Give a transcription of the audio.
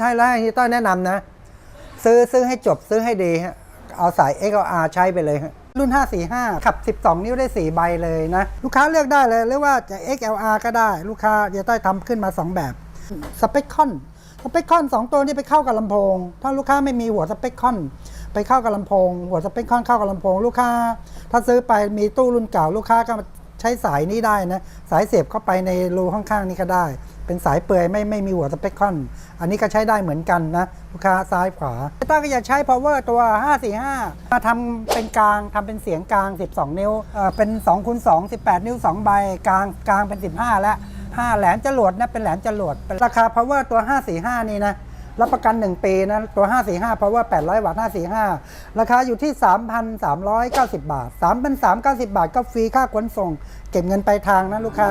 ให้แล้วให้ต้อยแนะนำนะ ซื้อซื้อให้จบซื้อให้ดีฮะเอาสาย XLR ใช้ไปเลยฮะรุ่น 545 ขับ 12 นิ้วได้ 4 ใบเลยนะ ลูกค้าเลือกได้เลยหรือว่าจะ XLR ก็ได้ ลูกค้าจะได้ทำขึ้นมา 2 แบบสเปคคอนสเปคคอน2 ตัวนี้ไปเข้ากับลำโพง ถ้าลูกค้าไม่มีหัวสเปคคอนไปเข้ากับลำโพง หัวสเปคคอนเข้ากับลำโพง ลูกค้า ถ้าซื้อไปมีตู้รุ่นเก่า ลูกค้าก็ใช้สายนี้ได้นะ สายเสียบเข้าไปในรูข้างๆนี้ก็ได้ เป็นสายเปลือยไม่ไม่มีหัวสเปคคอน อันนี้ก็ใช้ได้เหมือนกันนะลูกค้าซ้ายขวาต้าก็อยากใช้ power ตัว 545 มาทำเป็นกลางทำเป็นเสียงกลาง 12 นิ้วเอ่อเป็น2คูณ2 18 นิ้ว 2 ใบกลางกลางเป็น 15 และ5แหลมจรวดนะเป็นแหลมจรวดราคา power ตัว 545 นี่นะรับประกัน 1 ปีนะตัว 545 power 800 วัตต์ 545 ราคาอยู่ที่ 3,390 บาท 3,390 บาทก็ฟรีค่าขนส่ง เก็บเงินปลายทางนะลูกค้า